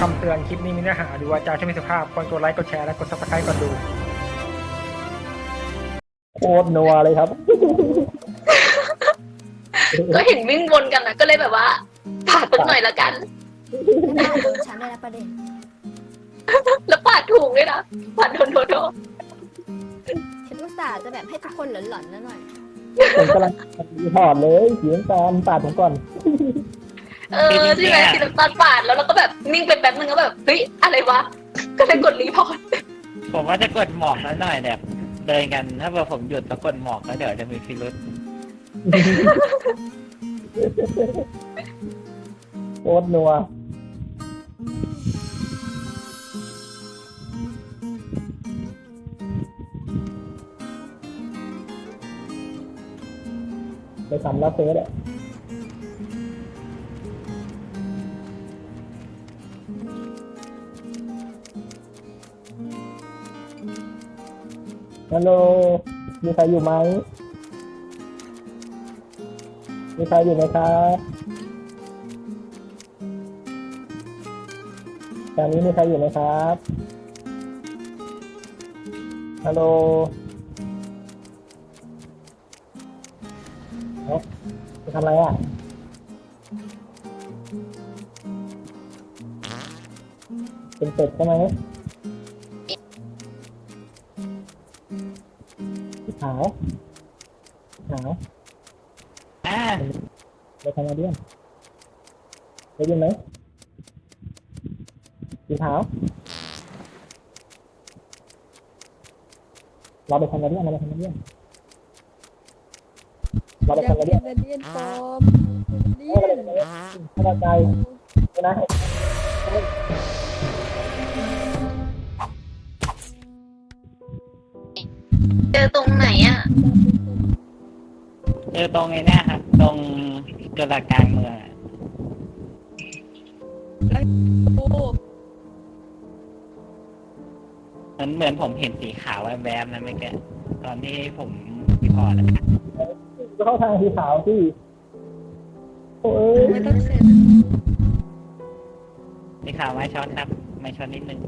คลิปนี้มีเนื้อหาหรือวาจาที่ไม่สุภาพควรกดไลค์กดแชร์และกดซับสไครต์ก่อนดู โคตรนัวเลยครับ ก็เห็นวิ่งวนกันนะก็เลยแบบว่าปาดสักหน่อยละกันไม่ได้โดนฉันได้แล้วประเด็น แล้วปาดถูกด้วยนะปาดโดนโดนโดนฉันอุตส่าห์จะแบบให้ทุกคนหลอนๆนะหน่อย ผมกำลังรีพอร์ตเลยเสียงตามปาดผมก่อน เออใช่ไหมสีน้ำตาลปาดแล้วเราก็แบบนิ่งไปแป๊บนึงก็แบบเฮ้ยอะไรวะ ก็เลยกดรีพอร์ตผมว่าจะกดหมอกแล้วหน่อยแบบเดินกันถ้าเกิดผมหยุดแล้วกดหมอกแล้วเดี๋ยวจะมีพิรุษโคตรนัวไปทำแล้วเฟสอะ ฮัลโหล มีใครอยู่ไหม มีใครอยู่ไหมครับตอนนี้มีใครอยู่ไหมครับ ฮัลโหลเอ๊ะจะทำอะไรอะเป็นเป็ดใช่ไหม ขาวพี่ขาวอ่าไปทำอะไรเดียนได้ยินไหมสีขาวเราไปทำอะไรเดียนเราไปทำอะไรเดียนเราไปทำอะไรเดียนเดียนปอมเดีเอ้ยยเราไปนทำอะไรเดียนสบายใจนะ อตรงไหนอะ เจอตรงไอ้เนี่ยครับ ตรงจุฬากลางเมืองอะโอ้เหมือนเหมือนผมเห็นสีขาวแวบๆนะเมื่อกี้ตอนที่ผมรีพอร์ตอะก็เข้าทางสีขาวสิโอ้ยไม่ต้องเซ็นสีขาวไม่ช็อตครับไม่ช็อตนิดนึง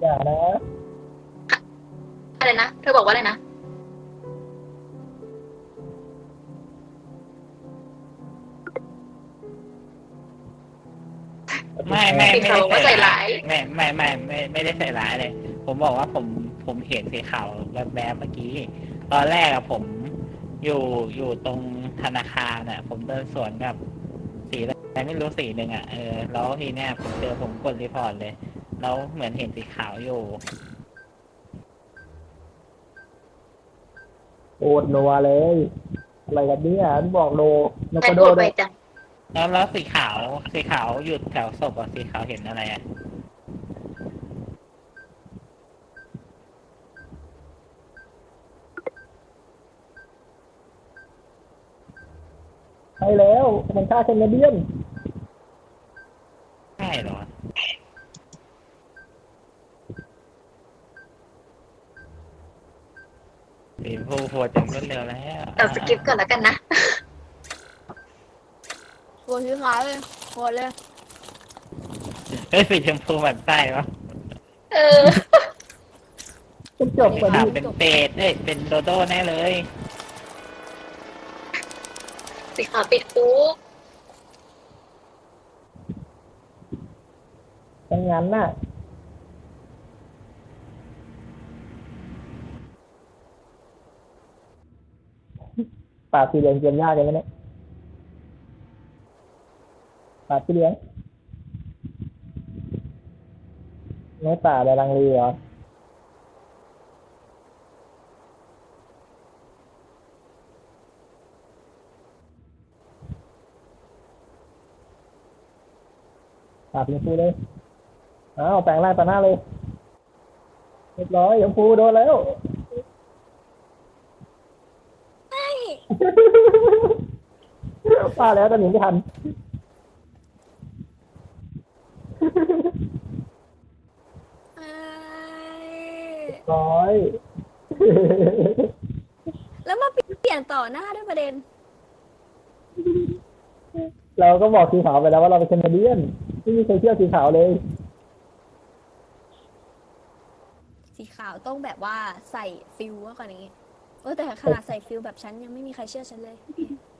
อย่านะ อะไรนะ เธอบอกว่าอะไรนะ ไม่ไม่สีไม่ขาวได้ก็ใส่ใส่ร้าร้ายยไม่ไม่ไม่ไม่ไม่ได้ใส่ร้ายเลย ผมบอกว่าผมผมเห็นสีขาวแวบๆเมื่อกี้ ตอนแรกอะผมอยู่อยู่ตรงธนาคารอะผมเดินสวนกับสีอะไรไม่รู้สีหนึ่งอะเออแล้วทีเนี้ยผมเจอผมกดรีพอร์ตเลย แล้วเหมือนเห็นสีขาวอยู่ โอดนัวเลย อะไรกันเนี่ยบอกโลนกแต่กระกโดดดไปด้วยจังแล้วแล้วสีขาวสีขาวหยุดแถวศพอะสีขาวเห็นอะไรอะใช่แล้วมันฆ่าแคนาเดียนใช่เหรอ สีฟูโหดจังรวดเร็วแล้วเอาสกิปก่อนแล้วกันนะโหสีขาวเลยโหดเลยเฮ้ยสีชมพูแบบใต้ปะเออจะจบสีกว่าขาวนี้เป็นเป็ดเอ้ยเป็นโดโด้แน่เลยสีขาวปิดคุกทั้งนั้นน่ะ ป่าสีเหลืองเกมยากเลยนะเนี่ยป่าสีเหลืองไม่ป่าแต่ลังเลเหรอปาสีชมพูเลยอ้าวแปลงร่างต่อหน้าเลย เรียบร้อยชมพูโดนแล้ว ป้าแล้วแต่หนีไม่ทัน เอ้ยร้อย แล้วมาเปลี่ยนต่อหน้าด้วยประเด็น เราก็บอกสีขาวไปแล้วว่าเราเป็นแคนาเดียนไม่มีใครเชื่อสีขาวเลย สีขาวต้องแบบว่าใส่ฟิลกว่านี้ เออแต่ขนาดใส่ฟิลแบบฉันยังไม่มีใครเชื่อฉันเลย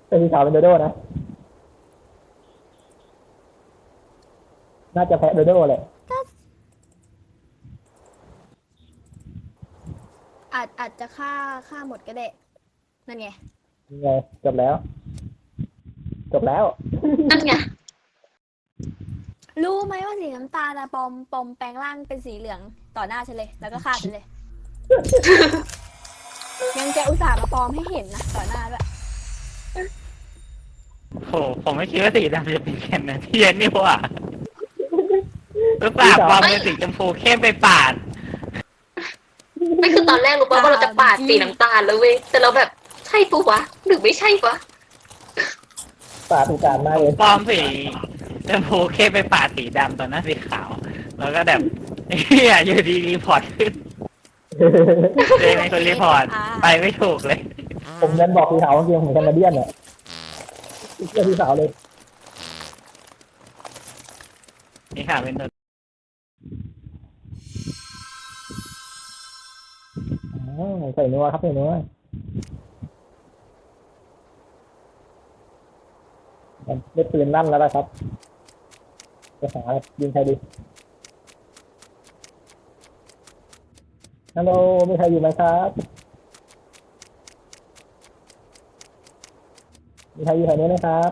แต่สีขาวเป็นโดโด้นะ น่าจะแพ้โดโด้แหละอาจอาจจะฆ่าฆ่าหมดก็ได้นั่นไงยังไงจบแล้ว จบแล้ว นั่นไง รู้ไหมว่าสีน้ำตาลอะปอมปอมแปลงร่างเป็นสีเหลืองต่อหน้าฉันเลย แล้วก็ฆ่าฉันเลย ยังจะอุตส่าห์มาปลอมให้เห็นนะต่อหน้าด้วยโหผมไม่คิดว่าสีดำจะเป็นแคนาเดียนนี่หว่ารู้ป่าปลอมเป็นสีชมพูเข้มไปปาด ไม่คือตอนแรกรู้ป่ะว่าเราจะปาดสีน้ำตาลแล้วเว้ยแต่เราแบบใช่ปุ๊วะหรือไม่ใช่วะปาดอุกาดมากเลยปลอมสีชมพูเข้มไปปาดสีดำตอนหน้าสีขาว แล้วก็แบบเฮียอยู่ดีรีพอร์ตขึ้น เลยเป็นคนรีพอร์ตไปไม่ถูกเลยผมยันบอกสีขาวจริงๆผมแคนาเดียนเนี่ยเชื่อสีขาวเลยนี่ค่ะเป็นตัวอ๋อใส่นัวครับใส่นัวได้ปืนลั่นแล้วนะครับจะหายิงใครดี ฮัลโหลมีใครอยู่ไหมครับ มีใครอยู่แถวนี้ไหมครับ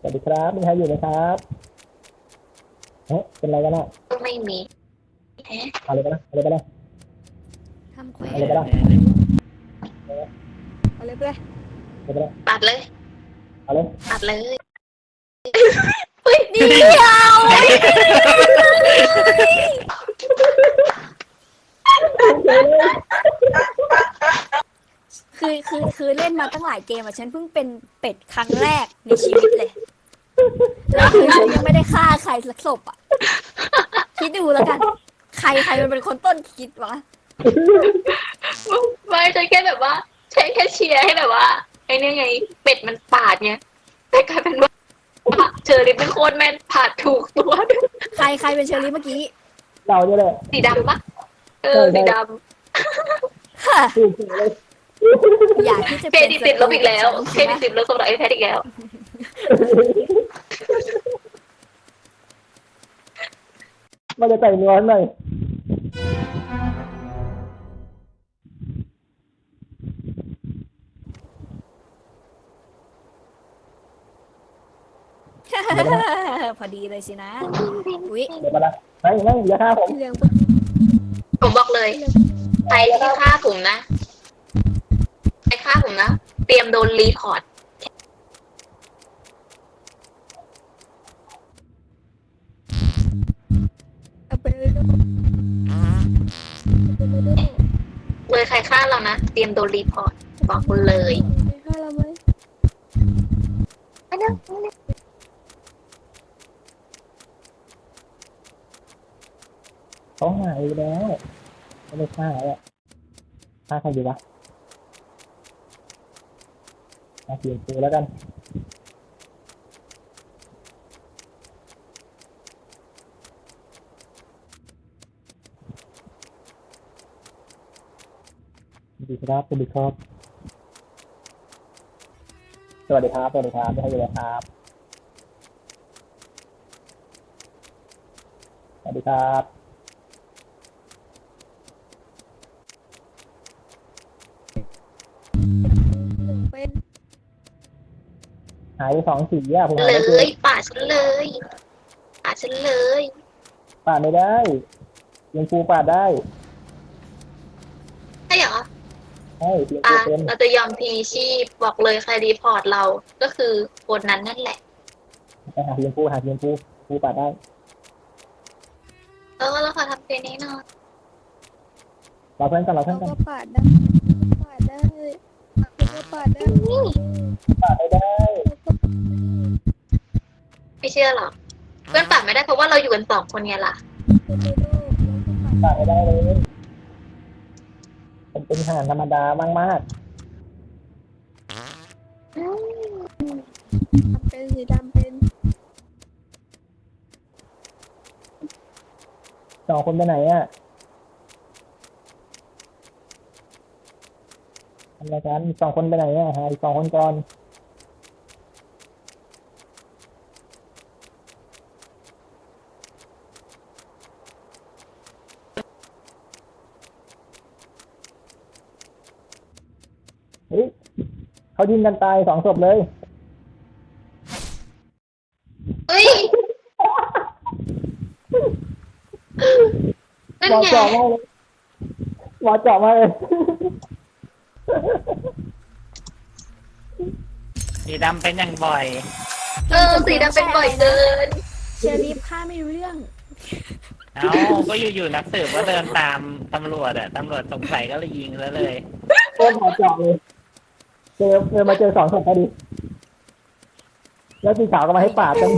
สวัสดีครับ มีใครอยู่ไหมครับเฮ้ยเป็นไรกันอะก็ไม่มีแฮะเอาเลยกันนะเอาเลยกันนะทำเควสเอาเลยกันนะเอาเลยเพื่อนเอาเลยกันนะปัดเลย เอาเลยปัดเลยเดียวคือคือคือเล่นมาตั้งหลายเกมอะฉันเพิ่งเป็นเป็ดครั้งแรกในชีวิตเลย แล้วคือฉันยังไม่ได้ฆ่าใครสักศพอะคิดดูแล้วกัน ใครใครมันเป็นคนต้นคิดวะ ไม่ใช่แค่แบบว่าใช้แค่เชียร์ให้แบบว่า ไอ้นี่ไง เป็ดมันปาดไงแต่กลายเป็นว่าเชอรี่เป็นโคตรแม่นปาดถูกตัวด้วยใครใครเป็นเชอรี่เมื่อกี้เราเนี่ยแหละสีดำปะเออสีดฮะพูดถึงเลยอยากที่จะำเครดิตติดลบอีกแล้วเครใช่ไหมดิตติดลบสำหรับไอ้แพทอีกแล้ว มันจะใส่นัวหน่อย อดีเลยสินะ อุ๊ย เดี๋ยวมาละไม่ไม่อย่าฆ่าผมเรื่องผมบอกเลย ใครที่ฆ่าผมนะ ใครฆ่าผมนะ เตรียมโดนรีพอร์ต เอาไปเลยลูกเอาไปเลยลูกเลยใครฆ่าเรานะ เตรียมโดนรีพอร์ต บอกคุณเลยไปฆ่าเราไหมไม่ได้ เขาหายไปแล้วเขาไม่ฆ่าแล้วฆ่าใครดีวะฆ่าเสียงตัวแล้วกันสวัสดีครับสวัสดีครับ สวัสดีครับ สวัสดีครับไม่ให้ยู่เลยครับ สวัสดีครับายไปสองสีอะผมหาเลไม่เจอยปาดฉันเลยปาดฉันเลยปาดไม่ได้ยังฟูปาดได้ใช่เหรอใช่เพียงอะตัวเป็นเราจะยอมพีชีพบอกเลยใครรีพอร์ตเราก็คือคนนั้นนั่นแหละ ไปหาเพียงฟูหาเพียงฟูฟูปาดได้เออเราขอทำเพลงนี้หน่อยเราเพื่อนกันเราเพื่เราอนกันก็ปาดได้ปาดได้ เชื่อหรอก เพื่อนปาดไม่ได้เพราะว่าเราอยู่กันสองคนไงล่ะปาดได้ลูกเราก็ปาดปาดไม่ได้เลยเป็นเป็นห่านธรรมดามากเป็นสีดำเป็นๆสองคนไปไหนอะทำอะไรกันสองคนไปไหนอะหาอีกสองคนก่อน เฮ้ยเขายิงกันตายสองศพเลยเฮ้ยนั่นหมอไงเจาะมาเลยหมอเจาะมาเลยสีดำเป็นอย่างบ่อย เออสีดำเป็นบ่อยเกินเชอรีฟข้าไม่รู้เรื่อง เอ้า ก็อยู่ๆนักสืบก็เดินตามตำรวจอะตำรวจสงสัยก็เลยยิงแล้วเลย โดนหมอเจาะเลย เจอเจอมาเจอสองศพพอดี แล้วสีขาวก็มาให้ปาดกัน